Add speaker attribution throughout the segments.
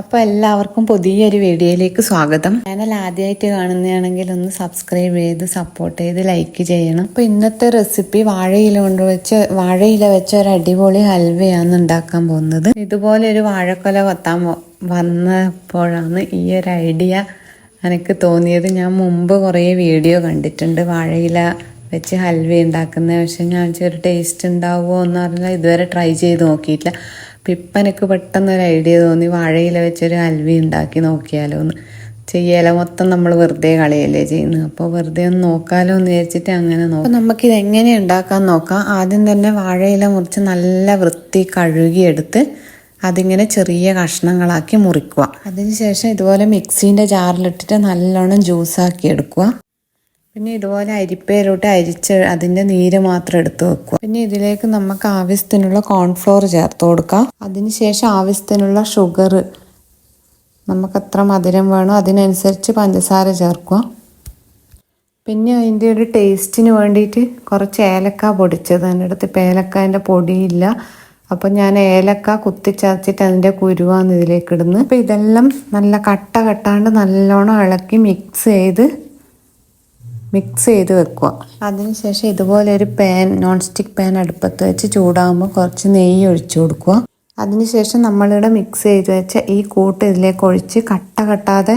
Speaker 1: അപ്പോൾ എല്ലാവർക്കും പുതിയൊരു വീഡിയോയിലേക്ക് സ്വാഗതം. ചാനൽ ആദ്യമായിട്ട് കാണുന്നതാണെങ്കിൽ ഒന്ന് സബ്സ്ക്രൈബ് ചെയ്ത് സപ്പോർട്ട് ചെയ്ത് ലൈക്ക് ചെയ്യണം. അപ്പോൾ ഇന്നത്തെ റെസിപ്പി വാഴയില കൊണ്ട് വെച്ച് വാഴയില വെച്ച ഒരു അടിപൊളി ഹൽവയാണ് ഉണ്ടാക്കാൻ പോകുന്നത്. ഇതുപോലെ ഒരു വാഴക്കൊല കൊത്താൻ വന്നപ്പോഴാണ് ഈ ഒരു ഐഡിയ എനിക്ക് തോന്നിയത്. ഞാൻ മുമ്പ് കുറേ വീഡിയോ കണ്ടിട്ടുണ്ട് വാഴയില വെച്ച് ഹൽവ ഉണ്ടാക്കുന്നത് പക്ഷെ ഞാൻ ചെറിയ ടേസ്റ്റ് ഉണ്ടാവുമോ എന്ന് പറഞ്ഞാൽ ഇതുവരെ ട്രൈ ചെയ്ത് നോക്കിയിട്ടില്ല. അപ്പം ഇപ്പം എനിക്ക് പെട്ടെന്ന് ഒരു ഐഡിയ തോന്നി. വാഴയില വെച്ചൊരു അൽവി ഉണ്ടാക്കി നോക്കിയാലോ എന്ന് ചെയ്യല മൊത്തം നമ്മൾ വെറുതെ കളയല്ലേ ചെയ്യുന്നത് അപ്പോൾ വെറുതെ ഒന്ന് നോക്കാലോ എന്ന് വിചാരിച്ചിട്ട് അങ്ങനെ നോക്കാം അപ്പോൾ നമുക്കിത് എങ്ങനെ ഉണ്ടാക്കാൻ നോക്കാം. ആദ്യം തന്നെ വാഴയില മുറിച്ച് നല്ല വൃത്തി കഴുകിയെടുത്ത് അതിങ്ങനെ ചെറിയ കഷ്ണങ്ങളാക്കി മുറിക്കുക. അതിനുശേഷം ഇതുപോലെ മിക്സീന്റെ ജാറിലിട്ടിട്ട് നല്ലോണം ജ്യൂസാക്കി എടുക്കുക. പിന്നെ ഇതുപോലെ അരിപ്പയിലോട്ട് അരിച്ച് അതിന്റെ നീര് മാത്രം എടുത്ത് വെക്കുക. പിന്നെ ഇതിലേക്ക് നമുക്ക് ആവശ്യത്തിനുള്ള കോൺഫ്ലോർ ചേർത്ത് കൊടുക്കാം. അതിനുശേഷം ആവശ്യത്തിനുള്ള ഷുഗർ നമുക്ക് എത്ര മധുരം വേണോ അതിനനുസരിച്ച് പഞ്ചസാര ചേർക്കുക. പിന്നെ അതിന്റെ ഒരു ടേസ്റ്റിന് വേണ്ടിയിട്ട് കുറച്ച് ഏലക്ക പൊടിച്ചത്. എന്റെ അടുത്ത് ഇപ്പം ഏലക്കാന്റെ പൊടിയില്ല. അപ്പം ഞാൻ ഏലക്ക കുത്തിച്ചതച്ചിട്ട് അതിന്റെ കുരുവാന്ന് ഇതിലേക്ക് ഇടുന്നു അപ്പം ഇതെല്ലാം നല്ല കട്ട കട്ടാണ്ട് നല്ലോണം ഇളക്കി മിക്സ് ചെയ്ത് മിക്സ് ചെയ്ത് വെക്കുക. അതിനുശേഷം ഇതുപോലെ ഒരു പാൻ നോൺ സ്റ്റിക്ക് പാൻ അടുപ്പത്ത് വെച്ച് ചൂടാകുമ്പോൾ കുറച്ച് നെയ്യ് ഒഴിച്ചു കൊടുക്കുക. അതിനുശേഷം നമ്മളിവിടെ മിക്സ് ചെയ്ത് വെച്ച ഈ കൂട്ട് ഇതിലേക്ക് ഒഴിച്ച് കട്ട കട്ടാതെ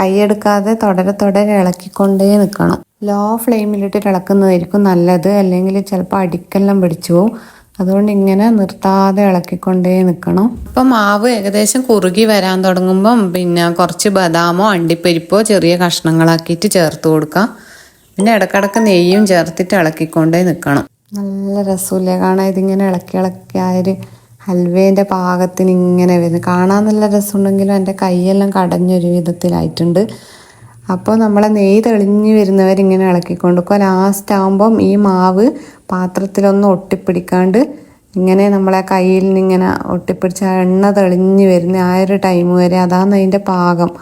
Speaker 1: കൈയെടുക്കാതെ തുടരെ തുടരെ ഇളക്കിക്കൊണ്ടേ നിൽക്കണം. ലോ ഫ്ലെയിമിലിട്ട് ഇളക്കുന്നതായിരിക്കും നല്ലത്. അല്ലെങ്കിൽ ചിലപ്പോൾ അടിക്കെല്ലാം പിടിച്ചു പോകും അതുകൊണ്ട് ഇങ്ങനെ നിർത്താതെ ഇളക്കിക്കൊണ്ടേ നിൽക്കണം. ഇപ്പം മാവ് ഏകദേശം കുറുകി വരാൻ തുടങ്ങുമ്പം പിന്നെ കുറച്ച് ബദാമോ അണ്ടിപ്പരിപ്പോ ചെറിയ കഷ്ണങ്ങളാക്കിയിട്ട് ചേർത്ത് കൊടുക്കാം. പിന്നെ ഇടക്കിടക്ക് നെയ്യും ചേർത്തിട്ട് ഇളക്കിക്കൊണ്ടേ നിൽക്കണം നല്ല രസമില്ലേ കാണാൻ. ഇതിങ്ങനെ ഇളക്കി ഇളക്കി ആ ഒരു ഹൽവേന്റെ പാകത്തിന് ഇങ്ങനെ വരുന്നു. കാണാൻ നല്ല രസമുണ്ടെങ്കിലും എന്റെ കൈയെല്ലാം കടഞ്ഞൊരു വിധത്തിലായിട്ടുണ്ട്. അപ്പോൾ നമ്മളെ നെയ്യ് തെളിഞ്ഞ് വരുന്നവരിങ്ങനെ ഇളക്കിക്കൊണ്ട് ഇപ്പോൾ ലാസ്റ്റ് ആകുമ്പം ഈ മാവ് പാത്രത്തിലൊന്നും ഒട്ടിപ്പിടിക്കാണ്ട് ഇങ്ങനെ നമ്മളെ കയ്യിൽ ഇങ്ങനെ ഒട്ടിപ്പിടിച്ച് എണ്ണ തെളിഞ്ഞ് വരുന്ന ആ ഒരു ടൈം വരെ അതാണ് അതിന്റെ പാകം.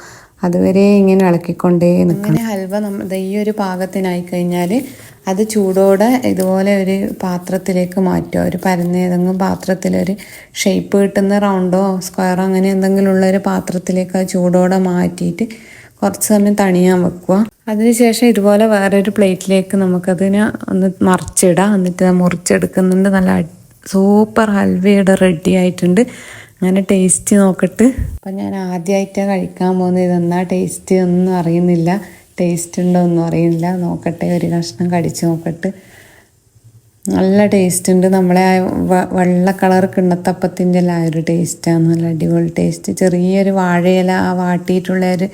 Speaker 1: അതുവരെ ഇങ്ങനെ ഇളക്കിക്കൊണ്ടേ നിൽക്കണം. ഹൽവ നമ്മൾ ഈ ഒരു പാകത്തിനായി കഴിഞ്ഞാൽ അത് ചൂടോടെ ഇതുപോലെ ഒരു പാത്രത്തിലേക്ക് മാറ്റുക. ഒരു പരന്ന ഏതെങ്കിലും പാത്രത്തിലൊരു ഷേപ്പ് കിട്ടുന്ന റൗണ്ടോ സ്ക്വയറോ അങ്ങനെ എന്തെങ്കിലും ഉള്ള ഒരു പാത്രത്തിലേക്ക് ആ ചൂടോടെ മാറ്റിയിട്ട് കുറച്ച് സമയം തണിയാൻ വെക്കുക. അതിനുശേഷം ഇതുപോലെ വേറൊരു പ്ലേറ്റിലേക്ക് നമുക്കതിനെ ഒന്ന് മറിച്ചിടാം എന്നിട്ട് മുറിച്ചെടുക്കുന്നുണ്ട്. നല്ല സൂപ്പർ ഹൽവയുടെ റെഡി ആയിട്ടുണ്ട്. അങ്ങനെ ടേസ്റ്റ് നോക്കട്ട്. അപ്പം ഞാൻ ആദ്യമായിട്ടാണ് കഴിക്കാൻ പോകുന്നത്. ഇതെന്നാ ടേസ്റ്റ് ഒന്നും അറിയുന്നില്ല. ടേസ്റ്റ് ഉണ്ടോ ഒന്നും അറിയില്ല. നോക്കട്ടെ ഒരു കഷ്ണം കടിച്ചു നോക്കട്ടെ. നല്ല ടേസ്റ്റ് ഉണ്ട് നമ്മളെ ആ വെള്ള കളർ കിണ്ണത്തപ്പത്തിന്റെ എല്ലാം ആ ഒരു ടേസ്റ്റാണ്. നല്ല അടിപൊളി ടേസ്റ്റ്. ചെറിയൊരു വാഴയില ആ വാട്ടിയിട്ടുള്ള ഒരു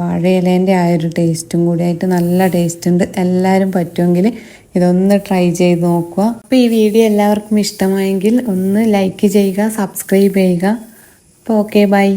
Speaker 1: വാഴയിലേന്റെ ആ ഒരു ടേസ്റ്റും കൂടി ആയിട്ട് നല്ല ടേസ്റ്റ് ഉണ്ട് എല്ലാവരും പറ്റുമെങ്കിൽ ഇതൊന്ന് ട്രൈ ചെയ്ത് നോക്കുക. അപ്പോൾ ഈ വീഡിയോ എല്ലാവർക്കും ഇഷ്ടമായെങ്കിൽ ഒന്ന് ലൈക്ക് ചെയ്യുക സബ്സ്ക്രൈബ് ചെയ്യുക. അപ്പോൾ ഓക്കെ ബൈ.